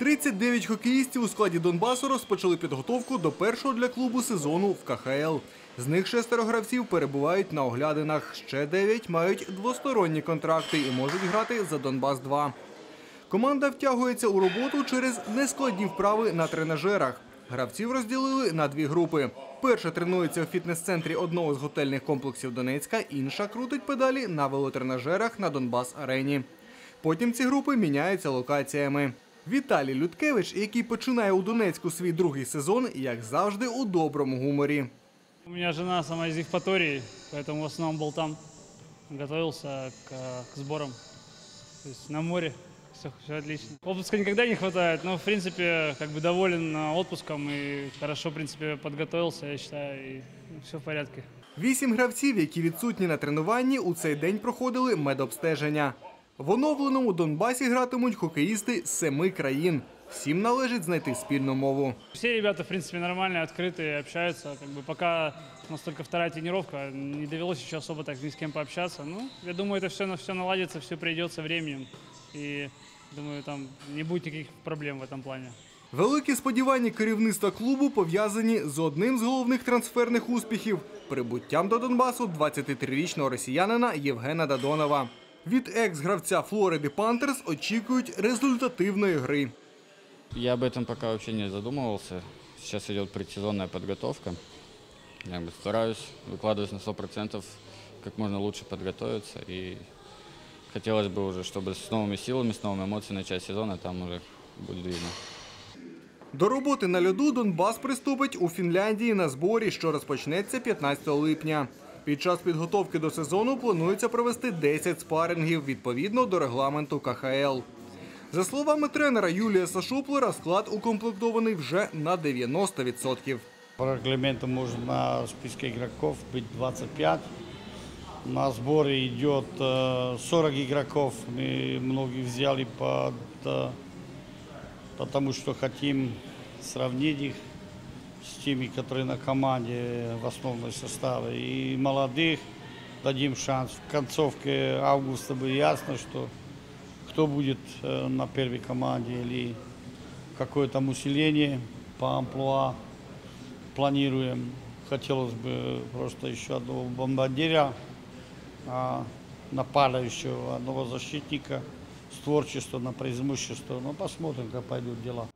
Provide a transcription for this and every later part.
39 хокеїстів у складі Донбасу розпочали підготовку до першого для клубу сезону в КХЛ. З них шестеро гравців перебувають на оглядинах. Ще дев'ять мають двосторонні контракти і можуть грати за Донбас 2 Команда втягується у роботу через нескладні вправи на тренажерах. Гравців розділили на дві групи. Перша тренується у фітнес-центрі одного з готельних комплексів Донецька, інша крутить педалі на велотренажерах на Донбас Арені. Потім ці групи міняються локаціями. Віталій Людкевич, який починає у Донецьку свій другий сезон, як завжди, у доброму гуморі. У меня жена сама из Евпатории, поэтому в основном был там. Готовился к, э, к сборам. То есть на море. Все, все отлично. Отпуска никогда не хватает, но в принципе как бы доволен э, отпуском и хорошо в принципе подготовился, я считаю, и все в порядке. Вісім гравців, які відсутні на тренуванні, у цей день проходили медобстеження. В оновленому Донбасі гратимуть хокеїсти з семи країн. Всім належить знайти спільну мову. Все ребята в принципе нормальные, открытые, общаются. Как бы пока у нас только вторая тренировка, не довелось еще особо так ни с кем пообщаться. Ну, я думаю, это все, все наладится, все придет со временем. И думаю, там не будет никаких проблем в этом плане. Великі сподівання керівництва клубу пов'язані з одним з головних трансферних успіхів прибуттям до Донбасу 23-річного росіянина Євгена Дадонова. Від екс-гравця Флориди Пантерс очікують результативної гри. Я об этом пока вообще не задумывался. Сейчас идет предсезонная подготовка. Я как бы стараюсь, выкладываюсь на 100%, как можно лучше подготовиться. И хотелось бы уже, чтобы с новыми силами, с новыми эмоциями начать сезон, а там уже будет видно. До роботи на льоду Донбас приступить у Фінляндії на зборі, що розпочнеться 15 липня. Під час підготовки до сезону планується провести 10 спарингів відповідно до регламенту КХЛ. За словами тренера Юлія Сашуплера, склад укомплектований вже на 90%. По регламенту может на списке игроков быть 25. На сборе идет э, 40 игроков. Мы многих взяли под, э, потому что хотим сравнить их с теми, которые на команде в основной составе. И молодых дадим шанс. В концовке августа будет ясно, что кто будет на первой команде или какое там усиление по амплуа планируем. Хотелось бы просто еще одного бомбардира, а, нападающего, одного защитника с творчеством на преимущество. Ну, посмотрим, как пойдут дела.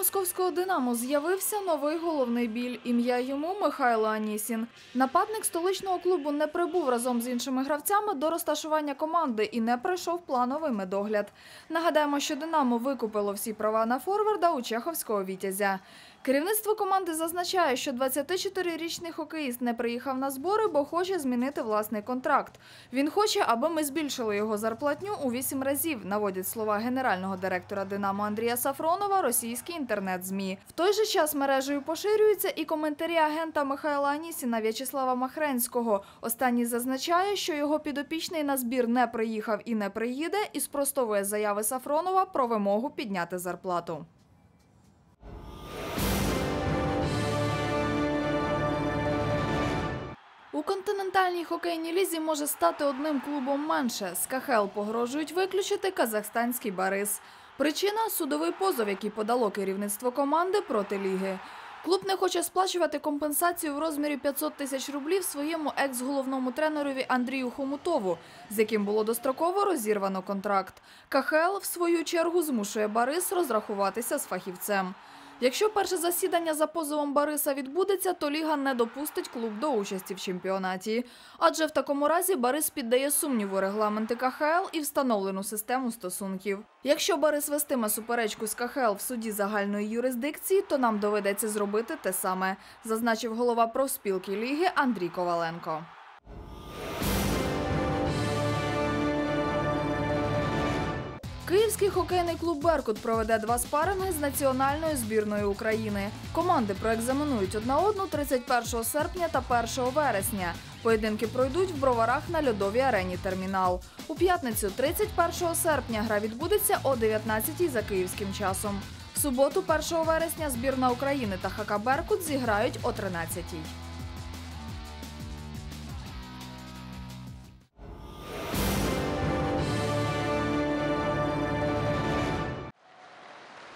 Московського Динамо з'явився новий головний біль. Ім'я йому Михайло Анісін. Нападник столичного клубу не прибув разом з іншими гравцями до розташування команди і не пройшов плановий медогляд. Нагадаємо, що Динамо викупило всі права на форварда у чеховського вітязя. Керівництво команди зазначає, що 24-річний хокеїст не приїхав на збори, бо хоче змінити власний контракт. Він хоче, аби ми збільшили його зарплатню у 8 разів, наводять слова генерального директора Динамо Андрія Сафронова російські інтернет-змі. В той же час мережею поширюються і коментарі агента Михайла Анісіна В'ячеслава Махренського. Останній зазначає, що його підопічний на збір не приїхав і не приїде, і спростовує заяви Сафронова про вимогу підняти зарплату. У континентальній хокейній лізі може стати одним клубом менше. З КХЛ погрожують виключити казахстанський Барис. Причина судовий позов, який подало керівництво команди проти ліги. Клуб не хоче сплачувати компенсацію в розмірі 500 тисяч рублів своєму екс-головному тренерові Андрію Хомутову, з яким було достроково розірвано контракт. КХЛ, в свою чергу, змушує Барис розрахуватися з фахівцем. Якщо перше засідання за позовом Бариса відбудеться, то Ліга не допустить клуб до участі в чемпіонаті. Адже в такому разі Барис піддає сумніву регламенти КХЛ і встановлену систему стосунків. Якщо Барис вестиме суперечку з КХЛ в суді загальної юрисдикції, то нам доведеться зробити те саме, зазначив голова профспілки ліги Андрій Коваленко. Київський хокейний клуб Беркут проведе два спаринги з національною збірною України. Команди проекзаменують одна одну 31 серпня та 1 вересня. Поєдинки пройдуть в броварах на льодовій арені Термінал. У п'ятницю, 31 серпня, гра відбудеться о 19-й за київським часом. В суботу, 1 вересня, збірна України та ХК Беркут зіграють о 13-й.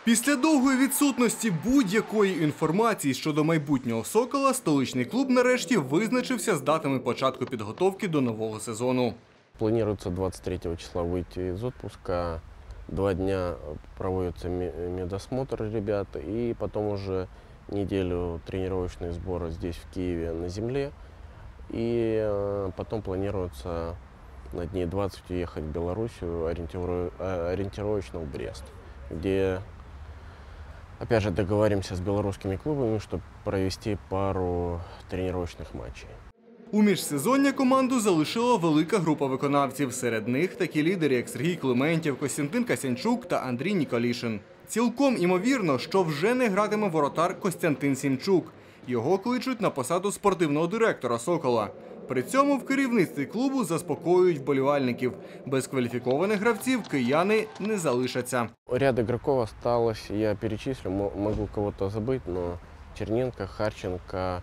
Після довгої відсутності будь-якої інформації щодо майбутнього сокола, столичний клуб нарешті визначився з датами початку підготовки до нового сезону. Планируется 23 числа выйти из отпуска. Два дня проводится ме- медосмотр ребят, и потом уже неделю тренировочные сборы здесь, в Киеве, на земле. И э, потом планируется на дней 20 уехать в Белоруссию, ориентиру- э, ориентировочно в Брест, где, опять же, договоримся с белорусскими клубами, чтобы провести пару тренировочных матчей. У міжсезоння команду залишила велика група виконавців. Серед них такі лідери, як Сергій Клементів, Костянтин Касянчук та Андрій Ніколішин. Цілком імовірно, що вже не гратиме воротар Костянтин Сімчук. Його кличуть на посаду спортивного директора Сокола. При цьому в керівництві клубу заспокоюють вболівальників. Без кваліфікованих гравців кияни не залишаться. Ряд игроков осталось, я перечислю, мо- могу кого-то забыть, но Черненко, Харченко,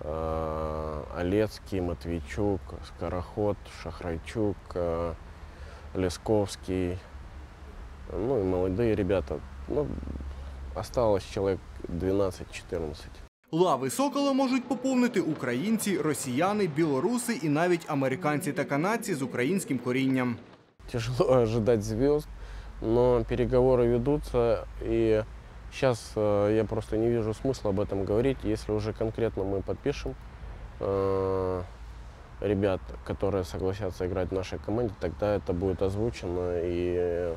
э, Олецкий, Матвейчук, Скороход, Шахрайчук, э, Лесковский, ну и молодые ребята. Ну, осталось человек 12-14. Лави Сокола можуть поповнити українці, росіяни, білоруси і навіть американці та канадці з українським корінням. Тяжело ожидать звезд, но переговоры ведутся, и сейчас э, я просто не вижу смысла об этом говорить. Если уже конкретно мы подпишем э, ребят, которые согласятся играть в нашей команде, тогда это будет озвучено и э,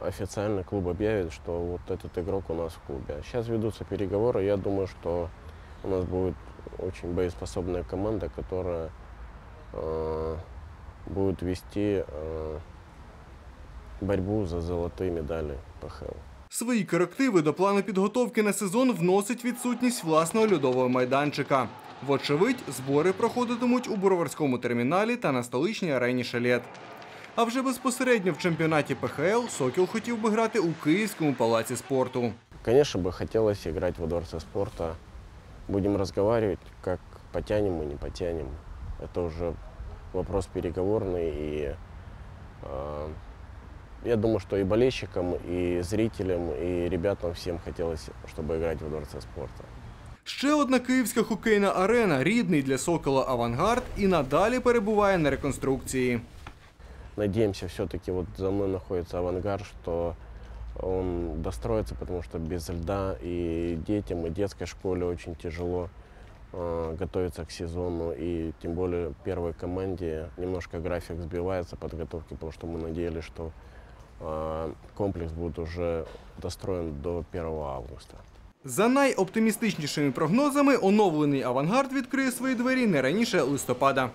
официально клуб объявит, что вот этот игрок у нас в клубе. Сейчас ведутся переговоры, я думаю, что у нас будет очень боеспособная команда, которая э, будет вести э, борьбу за золотые медали ПХЛ. Свої корективи до плану підготовки на сезон вносить відсутність власного льодового майданчика. Вочевидь, збори проходитимуть у Броварському терміналі та на столичній арені Шалет. А вже безпосередньо в чемпіонаті ПХЛ Сокіл хотів би грати у Київському палаці спорту. Конечно бы хотелось играть во Дворце спорта. Будем разговаривать, как потянем мы, не потянем. Это уже вопрос переговорный. И э, я думаю, что и болельщикам, и зрителям, и ребятам всем хотелось, чтобы играть во Дворце спорта. Ще одна київська хокейна арена, рідний для Сокола авангард, і надалі перебуває на реконструкції. Надеемся, все-таки вот за мной находится авангард, что он достроится, потому что без льда и детям, и детской школе очень тяжело э, готовиться к сезону. И тем более первой команде немножко график сбивается подготовки, потому что мы надеялись, что э, комплекс будет уже достроен до 1 августа. За найоптимістичнішими прогнозами, оновлений авангард відкриє свої двері не раніше листопада.